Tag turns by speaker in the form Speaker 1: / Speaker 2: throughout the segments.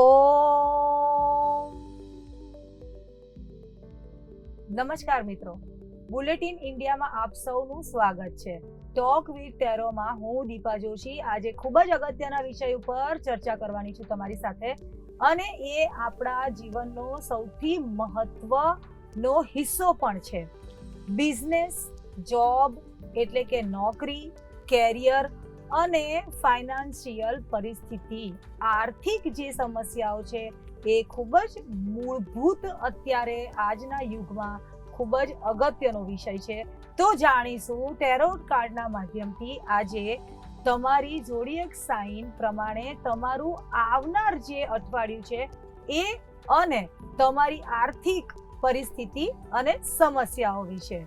Speaker 1: ઓમ. નમસ્કાર મિત્રો. બુલેટિન ઇન્ડિયામાં આપ સૌનું સ્વાગત છે. ટોક વિથ ટેરોમાં હું દીપા જોશી. આજે ખૂબ જ અગત્યના વિષય ઉપર ચર્ચા કરવાની છું તમારી સાથે. અને એ આપણા જીવનનો સૌથી મહત્વનો હિસ્સો પણ છે. બિઝનેસ, જોબ એટલે કે નોકરી, કેરિયર અને ફાઇનાન્શિયલ પરિસ્થિતિ, આર્થિક જે સમસ્યાઓ છે, એ ખૂબ જ મૂળભૂત અત્યારે આજના યુગમાં ખૂબ જ અગત્યનો વિષય છે. તો જાણીશું ટેરોટ કાર્ડના માધ્યમથી આજે તમારી જોડિયક સાઇન પ્રમાણે તમારું આવનાર જે અઠવાડિયું છે, એ અને તમારી આર્થિક પરિસ્થિતિ અને સમસ્યાઓ વિશે.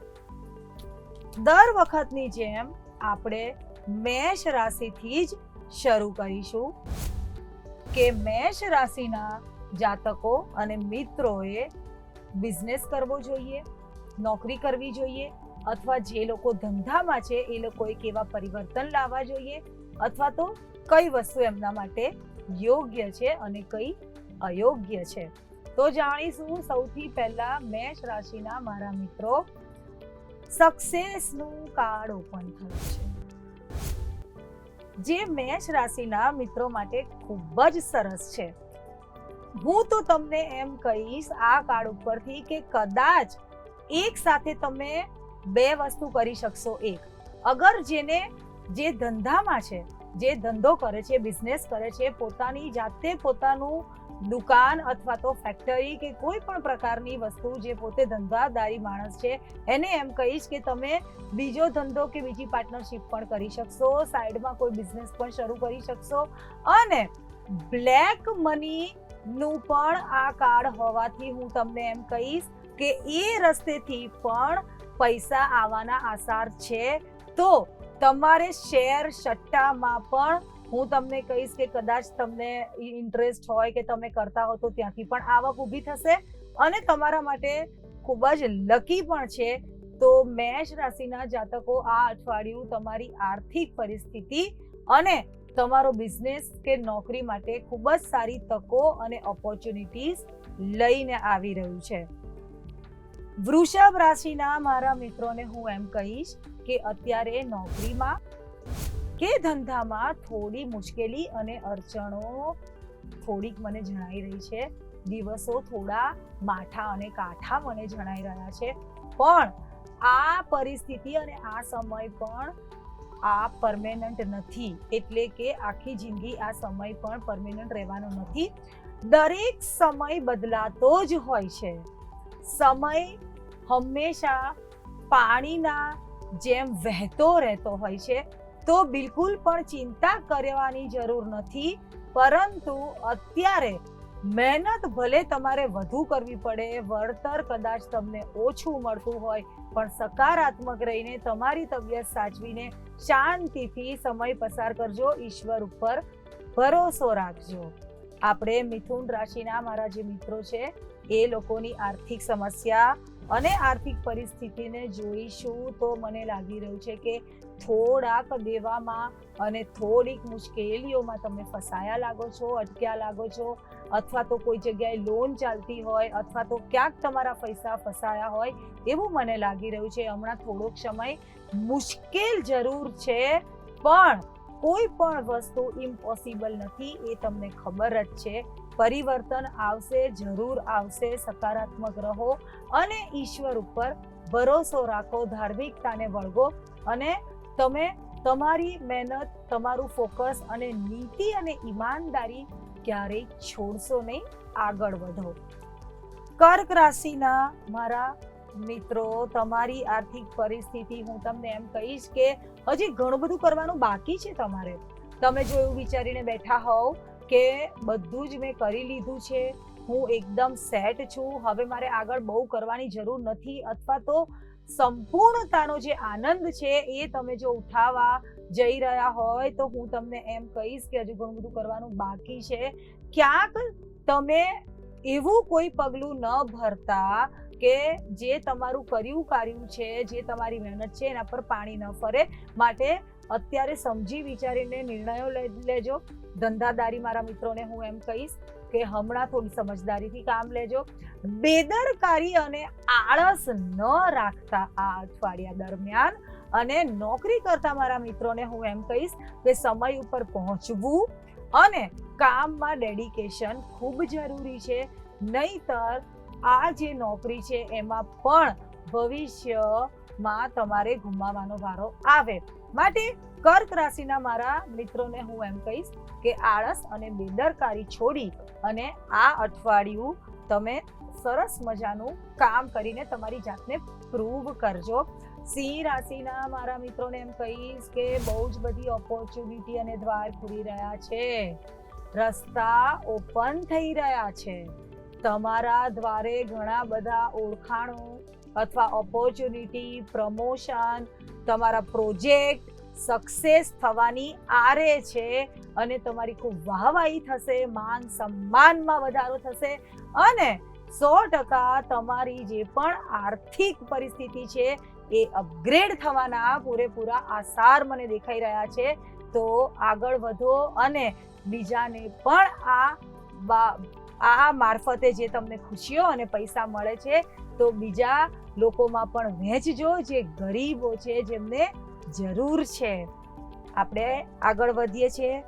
Speaker 1: દર વખતની જેમ આપણે મેષ રાશિથી જ શરૂ કરીશું. કે મેષ રાશિના જાતકો અને મિત્રોએ બિઝનેસ કરવો જોઈએ, નોકરી કરવી જોઈએ, અથવા જે લોકો ધંધામાં છે એ લોકોએ કેવા પરિવર્તન લાવવા જોઈએ, અથવા તો કઈ વસ્તુ એમના માટે યોગ્ય છે અને કઈ અયોગ્ય છે. તો જાણીશું સૌથી પહેલા મેષ રાશિના મારા મિત્રો સક્સેસનું કાર્ડ ઓપન થયું છે. જે મેષ રાશિના મિત્રો માટે ખૂબ જ સરસ છે. હું તો તમને એમ કહીશ આ કાર્ડ ઉપરથી કે કદાચ એક સાથે તમે બે વસ્તુ કરી શકશો એક. અગર જેને જે ધંધામાં છે, જે ધંધો કરે છે બિઝનેસ કરે છે, પોતાની જાતે પોતાનું દુકાન અથવા તો ફેક્ટરી કે કોઈ પણ પ્રકારની વસ્તુ જે પોતે ધંધાદારી માણસ છે, એને એમ કહીશ કે તમે બીજો ધંધો કે બીજી પાર્ટનરશિપ પણ કરી શકશો, સાઈડમાં કોઈ બિઝનેસ પણ શરૂ કરી શકશો અને બ્લેક મની નું પણ આ કાર્ડ હોવાથી હું તમને એમ કહીશ કે એ રસ્તેથી પણ પૈસા આવવાના આસાર છે. તો તમારે શેર સટ્ટામાં પણ હું તમને કહીશ કે કદાચ તમને ઇન્ટરેસ્ટ હોય કે તમે કરતા હો તો ત્યાંથી પણ આવક ઊભી થશે અને તમારા માટે ખૂબ જ લકી પણ છે. તો મેષ રાશિના જાતકો આ અઠવાડિયું તમારી આર્થિક પરિસ્થિતિ અને તમારો બિઝનેસ કે નોકરી માટે ખૂબ જ સારી તકો અને ઓપોર્ચ્યુનિટીઝ લઈને આવી રહ્યું છે. વૃષભ રાશિના મારા મિત્રોને હું એમ કહીશ કે અત્યારે નોકરીમાં કે ધંધામાં થોડી મુશ્કેલી અને અડચણો થોડીક મને જણાઈ રહી છે. દિવસો થોડા માઠા અને કાઠા મને જણાઈ રહ્યા છે. પણ આ પરિસ્થિતિ અને આ સમય પણ આ પરમેનન્ટ નથી. એટલે કે આખી જિંદગી આ સમય પણ પરમેનન્ટ રહેવાનો નથી. દરેક સમય બદલાતો જ હોય છે. સમય હંમેશા પાણીના જેમ વહેતો રહેતો હોય છે. તો બિલકુલ પણ ચિંતા કરવાની જરૂર નથી, પરંતુ અત્યારે મહેનત ભલે તમારે વધુ કરવી પડે, વળતર કદાચ તમને ઓછું મળતું હોય, પણ સકારાત્મક રહીને તમારી તબિયત સાચવીને શાંતિથી સમય પસાર કરજો, ઈશ્વર ઉપર ભરોસો રાખજો. આપણે મિથુન રાશિના મારા જે મિત્રો છે, એ લોકોની આર્થિક સમસ્યા અને આર્થિક પરિસ્થિતિને જોઈશું તો મને લાગી રહ્યું છે કે થોડાક દેવામાં અને થોડીક મુશ્કેલીઓમાં તમે ફસાયા લાગો છો, અટક્યા લાગો છો, અથવા તો કોઈ જગ્યાએ લોન ચાલતી હોય, અથવા તો ક્યાંક તમારા પૈસા ફસાયા હોય, એવું મને લાગી રહ્યું છે. હમણાં થોડોક સમય મુશ્કેલ જરૂર છે, પણ કોઈ પણ વસ્તુ ઇમ્પોસિબલ નથી એ તમને ખબર જ છે. પરિવર્તન આવશે, જરૂર આવશે, સકારાત્મક રહો અને ઈશ્વર ઉપર ભરોસો રાખો, ધાર્મિકતાને વળગો અને તમે તમારી મહેનત, તમારું ફોકસ અને નીતિ અને ઈમાનદારી ક્યારેય છોડશો નહીં, આગળ વધો. કર્ક રાશિના મારા મિત્રો, તમારી આર્થિક પરિસ્થિતિ, હું તમને એમ કહીશ કે હજી ઘણું બધું કરવાનું બાકી છે તમારે. તમે જો એવું વિચારીને બેઠા હોવ કે બધું જ મેં કરી લીધું છે, હું એકદમ સેટ છું, હવે મારે આગળ બહુ કરવાની જરૂર નથી, અથવા તો સંપૂર્ણતાનો જે આનંદ છે એ તમે જો ઉઠાવવા જઈ રહ્યા હોય તો હું તમને એમ કહીશ કે હજુ ઘણું બધું કરવાનું બાકી છે. ક્યાંક તમે એવું કોઈ પગલું ન ભરતા કે જે તમારું કર્યું કાર્યું છે, જે તમારી મહેનત છે એના પર પાણી ન ફરે. માટે અત્યારે સમજી વિચારીને નિર્ણયો લેજો. ધંધાદારી મારા મિત્રોને હું એમ કહીશ કે હમણાં થોડી સમજદારીથી કામ લેજો. બેદરકારી અને આળસ ન રાખતા આ અઠવાડિયા દરમિયાન. અને નોકરી કરતા મારા મિત્રોને હું એમ કહીશ કે સમય ઉપર પહોંચવું અને કામમાં ડેડિકેશન ખૂબ જરૂરી છે. નહીતર આ જે નોકરી છે, એમાં પણ ભવિષ્યમાં તમારે ગુમાવવાનો વારો આવે. માટે કર્ક રાશિના મારા મિત્રોને હું એમ કહીશ કે આળસ અને બેદરકારી છોડી અને આ અઠવાડિયું તમે સરસ મજાનું કામ કરીને તમારી જાતને પ્રૂવ કરજો. સિંહ રાશિના મારા મિત્રોને એમ કહીશ કે બહુ જ બધી ઓપોર્ચ્યુનિટી અને દ્વાર ખુલી રહ્યા છે. રસ્તા ઓપન થઈ રહ્યા છે. તમારા દ્વારે ઘણા બધા ઓળખાણો અથવા ઓપોર્ચ્યુનિટી પ્રમોશન તમારા પ્રોજેક્ટ સક્સેસ થવાની આરે છે અને તમારી ખૂબ વાહવાહી થશે, માન સન્માનમાં વધારો થશે અને સો ટકા તમારી જે પણ આર્થિક પરિસ્થિતિ છે એ અપગ્રેડ થવાના પૂરેપૂરા આસાર મને દેખાઈ રહ્યા છે. તો આગળ વધો અને બીજાને પણ આ આ મારફતે જે તમને ખુશીઓ અને પૈસા મળે છે, તો બીજા લોકોમાં પણ વહેંચજો જે ગરીબો છે, જેમને જરૂર છે. આપણે આગળ વધીએ છીએ.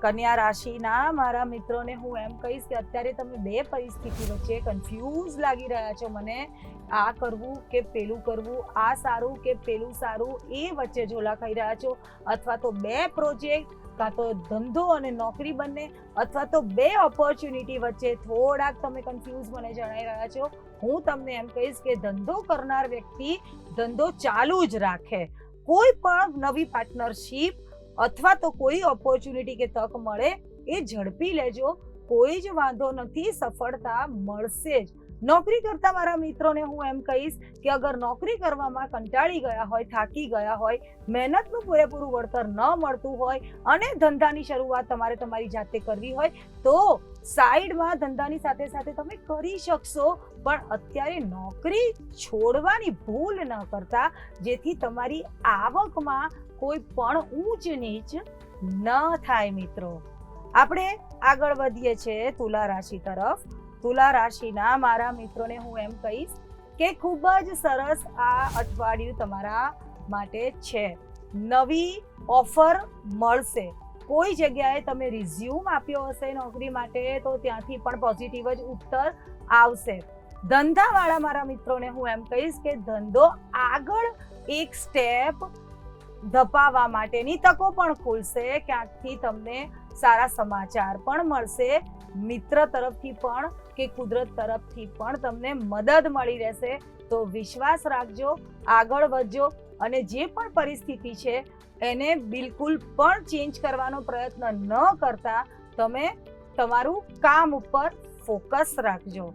Speaker 1: કન્યા રાશિના મારા મિત્રોને હું એમ કહીશ કે અત્યારે તમે બે પરિસ્થિતિ વચ્ચે કન્ફ્યુઝ લાગી રહ્યા છો મને. આ કરવું કે પેલું કરવું, આ સારું કે પેલું સારું, એ વચ્ચે ઝોલા ખાઈ રહ્યા છો. અથવા તો બે પ્રોજેક્ટ કાં તો ધંધો અને નોકરી બંને અથવા તો બે ઓપોર્ચ્યુનિટી વચ્ચે થોડાક તમે કન્ફ્યુઝ મને જણાઈ રહ્યા છો. હું તમને એમ કહીશ કે ધંધો કરનાર વ્યક્તિ ધંધો ચાલુ જ રાખે. કોઈ પણ નવી પાર્ટનરશિપ અથવા તો કોઈ ઓપોર્ચ્યુનિટી કે તક મળે એ ઝડપી લેજો. કોઈ જ વાંધો નથી, સફળતા મળશે જ. નોકરી કરતા મારા મિત્રોને હું એમ કહીશ કે અગર નોકરી કરવામાં કંટાળી ગયા હોય, થાકી ગયા હોય, મહેનતનું પૂરેપૂરું વળતર ન મળતું હોય અને ધંધાની શરૂઆત તમારે તમારી જાતે કરવી હોય, તો સાઈડમાં ધંધાની સાથે સાથે તમે કરી શકશો. પણ અત્યારે નોકરી છોડવાની ભૂલ ન કરતા, જેથી તમારી આવકમાં કોઈ પણ ઊંચ નીચ ન થાય મિત્રો. આપણે આગળ વધીએ છીએ તુલા રાશિ તરફ. તુલા રાશિના મારા મિત્રોને હું એમ કહીશ કે ખૂબ જ સરસ આ અઠવાડિયું તમારા માટે છે. નવી ઓફર મળશે. કોઈ જગ્યાએ તમે રિઝ્યુમ આપ્યો હશે નોકરી માટે, તો ત્યાંથી પણ પોઝિટિવ જ ઉત્તર આવશે. ધંધાવાળા મારા મિત્રોને હું એમ કહીશ કે ધંધો આગળ એક સ્ટેપ ધપાવવા માટેની તકો પણ ખુલશે. ક્યાંકથી તમને સારા સમાચાર પણ મળશે. મિત્ર તરફથી પણ કે કુદરત તરફથી પણ તમને મદદ મળી રહેશે. તો વિશ્વાસ રાખજો, આગળ વધજો અને જે પણ પરિસ્થિતિ છે, એને બિલકુલ પણ ચેન્જ કરવાનો પ્રયત્ન ન કરતા તમે તમારું કામ ઉપર ફોકસ રાખજો.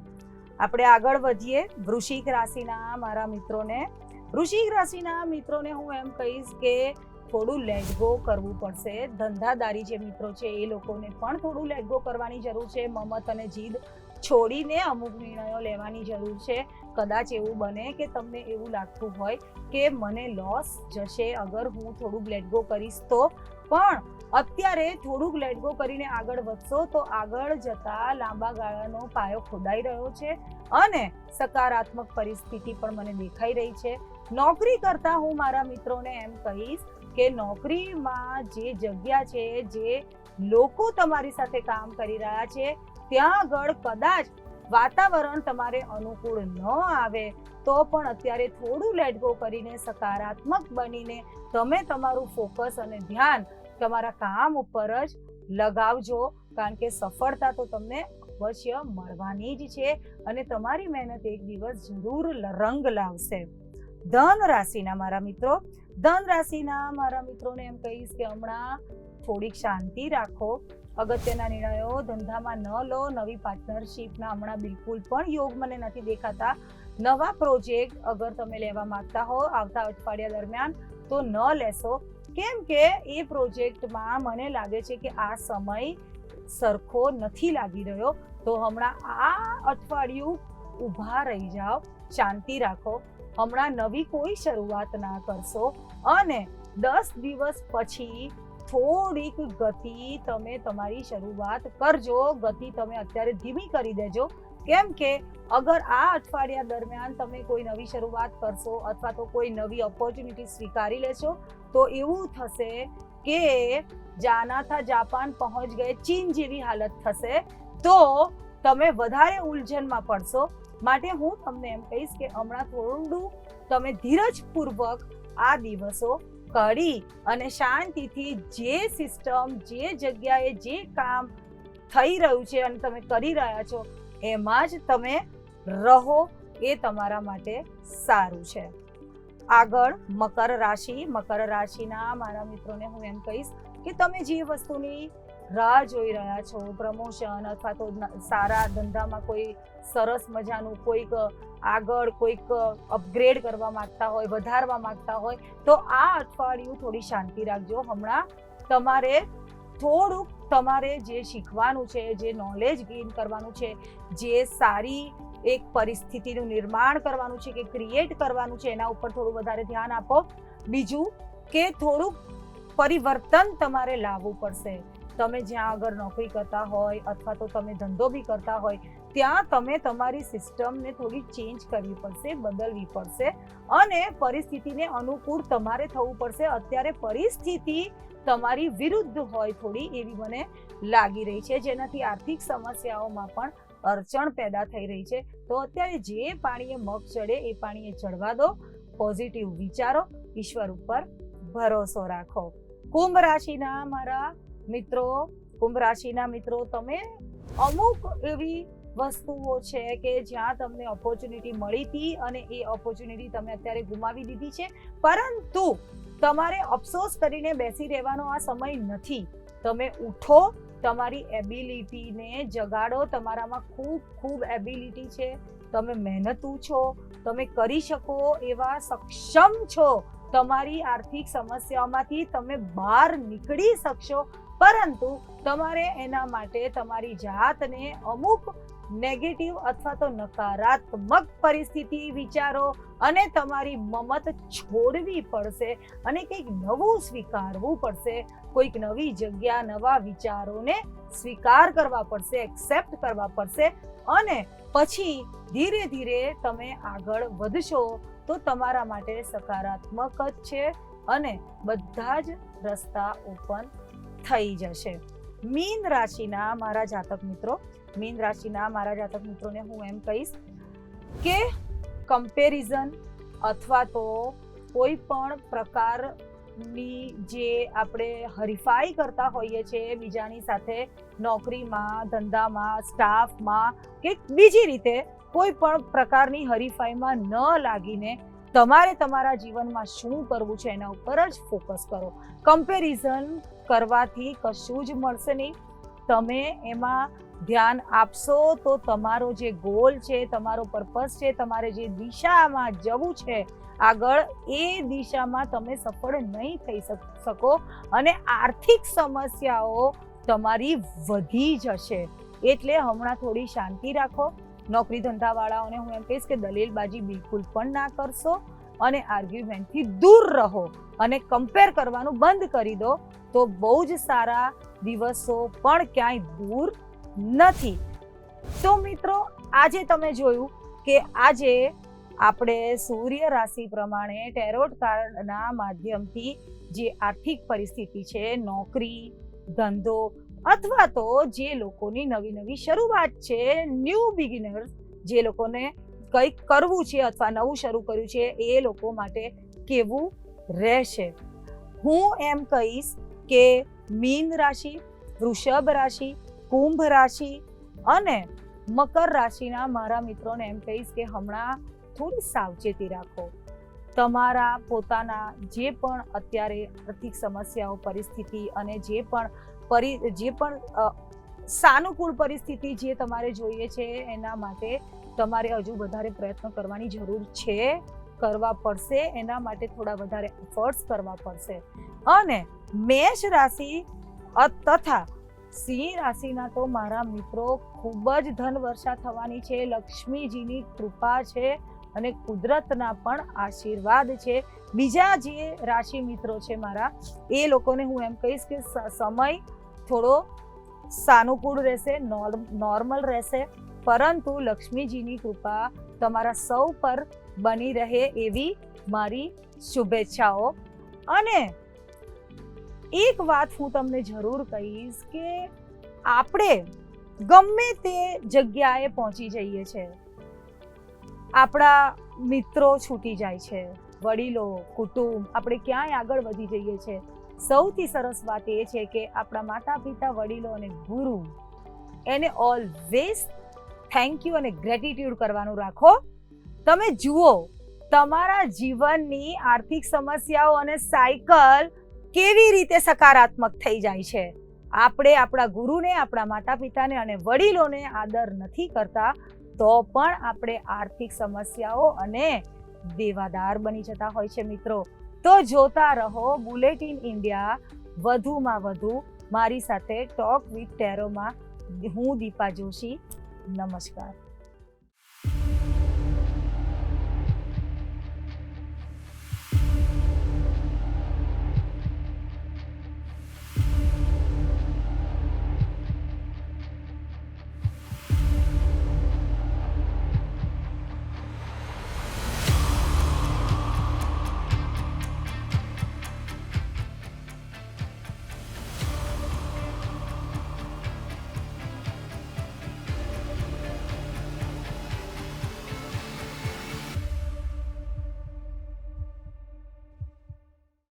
Speaker 1: આપણે આગળ વધીએ. વૃશ્ચિક રાશિના મારા મિત્રોને. વૃશ્ચિક રાશિના મિત્રોને હું એમ કહીશ કે થોડું લેટગો કરવું પડશે. ધંધાદારી જે મિત્રો છે, એ લોકોને પણ થોડું લેગો કરવાની જરૂર છે. મમત અને જીદ છોડીને અમુક નિર્ણયો લેવાની જરૂર છે. કદાચ એવું બને કે તમને એવું લાગતું હોય કે મને લોસ જશે અગર હું થોડુંક લેટગો કરીશ તો. પણ અત્યારે થોડુંક લેટગો કરીને આગળ વધશો તો આગળ જતા લાંબા ગાળાનો પાયો ખોદાઈ રહ્યો છે અને સકારાત્મક પરિસ્થિતિ પણ મને દેખાઈ રહી છે. નોકરી કરતા હું મારા મિત્રોને એમ કહીશ કે નોકરીમાં જે જગ્યા છે, જે લોકો તમારી સાથે કામ કરી રહ્યા છે, ત્યાં આગળ કદાચ વાતાવરણ તમારે અનુકૂળ ન આવે, તો પણ અત્યારે થોડું લેટ ગો કરીને સકારાત્મક બનીને તમે તમારું ફોકસ અને ધ્યાન તમારા કામ ઉપર જ લગાવજો, કારણ કે સફળતા તો તમને અવશ્ય મળવાની જ છે અને તમારી મહેનત એક દિવસ જરૂર રંગ લાવશે. ધન રાશિના મારા મિત્રો ધન રાશિના મારા મિત્રોને એમ કહીશ કે હમણાં થોડીક શાંતિ રાખો. અગત્યના નિર્ણયો ધંધામાં ન લો. નવી પાર્ટનરશિપના હમણાં બિલકુલ પણ યોગ મને નથી દેખાતા. નવા પ્રોજેક્ટ અગર તમે લેવા માંગતા હો આવતા અઠવાડિયા દરમિયાન તો ન લેશો. કેમ કે એ પ્રોજેક્ટમાં મને લાગે છે કે આ સમય સરખો નથી લાગી રહ્યો. તો હમણાં આ અઠવાડિયું ઊભા રહી જાઓ. શાંતિ રાખો. હમણાં નવી કોઈ શરૂઆત ના કરશો અને દસ દિવસ પછી થોડીક ગતિ તમે તમારી શરૂઆત કરજો. ગતિ તમે અત્યારે ધીમી કરી દેજો. કેમ કે અગર આ અઠવાડિયા દરમિયાન તમે કોઈ નવી શરૂઆત કરશો અથવા તો કોઈ નવી ઓપોર્ચ્યુનિટી સ્વીકારી લેશો, તો એવું થશે કે જાના થા જાપાન પહોંચ ગયે ચીન જેવી હાલત થશે. તો તમે વધારે ઉલઝનમાં પડશો માટે હું તમને એમ કહીશ કે હમણાં થોડું તમે ધીરજપૂર્વક આ દિવસો કરી અને શાંતિથી જે સિસ્ટમ, જે જગ્યાએ જે કામ થઈ રહ્યું છે અને તમે કરી રહ્યા છો, એમાં જ તમે રહો એ તમારા માટે સારું છે. આગળ મકર રાશિ, મકર રાશિના મારા મિત્રોને હું એમ કહીશ કે તમે જે વસ્તુની રાહ જોઈ રહ્યા છો, પ્રમોશન અથવા તો સારા ધંધામાં કોઈ સરસ મજાનું કોઈક આગળ કોઈક અપગ્રેડ કરવા માંગતા હોય, વધારવા માંગતા હોય, તો આ અઠવાડિયું થોડી શાંતિ રાખજો. હમણાં તમારે થોડુંક તમારે જે શીખવાનું છે, જે નોલેજ ગેઇન કરવાનું છે, જે સારી એક પરિસ્થિતિનું નિર્માણ કરવાનું છે, કે ક્રિએટ કરવાનું છે, એના ઉપર થોડું વધારે ધ્યાન આપો. બીજું કે થોડુંક પરિવર્તન તમારે લાવવું પડશે. તમે જ્યાં આગળ નોકરી કરતા હોય અથવા તો તમે ધંધો બી કરતા હોય, ત્યાં તમે તમારી સિસ્ટમને થોડી ચેન્જ કરવી પડશે, બદલવી પડશે અને પરિસ્થિતિને અનુકૂળ તમારે થવું પડશે. અત્યારે પરિસ્થિતિ તમારી વિરુદ્ધ હોય થોડી એવી મને લાગી રહી છે, જેનાથી આર્થિક સમસ્યાઓમાં પણ અડચણ પેદા થઈ રહી છે. તો અત્યારે જે પાણીએ મગ ચડે એ પાણીએ ચડવા દો, પોઝિટિવ વિચારો, ઈશ્વર ઉપર ભરોસો રાખો. કુંભ રાશિના મારા મિત્રો, કુંભ રાશિના મિત્રો, તમે અમુક એવી વસ્તુઓ છે કે જ્યાં તમને ઓપોર્ચ્યુનિટી મળી હતી અને એ ઓપોર્ચ્યુનિટી તમે અત્યારે ગુમાવી દીધી છે. પરંતુ તમારે અફસોસ કરીને બેસી રહેવાનો આ સમય નથી. તમે ઉઠો, તમારી એબિલિટીને જગાડો. તમારામાં ખૂબ ખૂબ એબિલિટી છે. તમે મહેનતુ છો. તમે કરી શકો એવા સક્ષમ છો. તમારી આર્થિક સમસ્યાઓમાંથી તમે બહાર નીકળી શકશો. પરંતુ તમારે એના માટે તમારી જાતને અમુક નેગેટિવ અથવા તો નકારાત્મક પરિસ્થિતિ વિચારો અને તમારી મમત છોડવી પડશે અને કંઈક નવું સ્વીકારવું પડશે. કોઈક નવી જગ્યા, નવા વિચારોને સ્વીકાર કરવા પડશે એક્સેપ્ટ કરવા પડશે અને પછી ધીરે ધીરે તમે આગળ વધશો તો તમારા માટે સકારાત્મક જ છે અને બધા જ રસ્તા ઓપન થઈ જશે. મીન રાશિના મારા જાતક મિત્રો, મીન રાશિના મારા જાતક મિત્રોને હું એમ કહીશ કે કમ્પેરિઝન અથવા તો કોઈ પણ પ્રકારની જે આપણે હરીફાઈ કરતા હોઈએ છીએ, બીજાની સાથે નોકરીમાં, ધંધામાં સ્ટાફમાં કે બીજી રીતે કોઈ પણ પ્રકારની હરીફાઈમાં ન લાગીને તમારે તમારા જીવનમાં શું કરવું છે એના ઉપર જ ફોકસ કરો. કમ્પેરિઝન કરવાથી કશું જ મળશે નહીં. તમે એમાં ધ્યાન આપશો તો તમારો જે ગોલ છે, તમારો પર્પસ છે, તમારે જે દિશામાં જવું છે, આગળ એ દિશામાં તમે સફળ નહીં થઈ શકો અને આર્થિક સમસ્યાઓ તમારી વધી જશે. એટલે હમણાં થોડી શાંતિ રાખો. નોકરી ધંધાવાળાઓને હું એમ કહીશ કે દલીલબાજી બિલકુલ પણ ના કરશો અને આર્ગ્યુમેન્ટથી દૂર રહો અને કમ્પેર કરવાનું બંધ કરી દો. તો બહુ જ સારા દિવસો પણ ક્યાંય દૂર નથી. તો મિત્રો, આજે તમે જોયું કે આજે આપણે સૂર્ય રાશિ પ્રમાણે ટેરોટ કાર્ડના માધ્યમથી જે આર્થિક પરિસ્થિતિ છે, નોકરી, ધંધો અથવા તો જે લોકોની નવી નવી શરૂઆત છે ન્યૂ બિગિનર્સ જે લોકોને કંઈક કરવું છે અથવા નવું શરૂ કર્યું છે, એ લોકો માટે કેવું રહેશે? હું એમ કહીશ કે મીન રાશિ, વૃષભ રાશિ, કુંભ રાશિ અને મકર રાશિના મારા મિત્રોને એમ કહીશ કે હમણાં થોડી સાવચેતી રાખો. તમારા પોતાના જે પણ અત્યારે આર્થિક સમસ્યાઓ, પરિસ્થિતિ અને જે પણ પરી, જે પણ સાનુકૂળ પરિસ્થિતિ જે તમારે જોઈએ છે એના માટે તમારે હજુ વધારે પ્રયત્ન કરવાની જરૂર છે, કરવા પડશે. એના માટે થોડા વધારે એફર્ટ્સ કરવા પડશે. અને મેષ રાશિ તથા સિંહ રાશિના તો મારા મિત્રો ખૂબ જ ધન વર્ષા થવાની છે. લક્ષ્મીજીની કૃપા છે અને કુદરતના પણ આશીર્વાદ છે. બીજા જે રાશિ મિત્રો છે મારા, એ લોકોને હું એમ કહીશ કે સમય થોડો સાનુકૂળ રહેશે નોર્મલ રહેશે. પરંતુ લક્ષ્મીજીની કૃપા તમારા સૌ પર બની રહે એવી મારી શુભેચ્છાઓ. અને એક વાત હું તમને જરૂર કહીશ કે આપણે ગમે તે જગ્યાએ પહોંચી જઈએ છે. આપણા મિત્રો છૂટી જાય છે, વડીલો, કુટુંબ, આપણે ક્યાંય આગળ વધી જઈએ છે. સૌથી સરસ વાત એ છે કે આપણા માતા પિતા, વડીલો અને ગુરુ એને ઓલવેઝ થેન્ક યુ અને ગ્રેટિટ્યુડ કરવાનું રાખો. તમે જુઓ, તમારા જીવનની આર્થિક સમસ્યાઓ અને સાયકલ કેવી રીતે સકારાત્મક થઈ જાય છે? આપણે આપણા ગુરુને, આપણા માતા પિતાને અને વડીલોને આદર નથી કરતા, તો પણ આપણે આર્થિક સમસ્યાઓ અને દેવાદાર બની જતા હોય છે મિત્રો. તો જોતા રહો, બુલેટિન ઇન્ડિયા વધુમાં વધુ મારી સાથે ટોક વિથ ટેરોમાં હું દીપા જોશી. નમસ્કાર.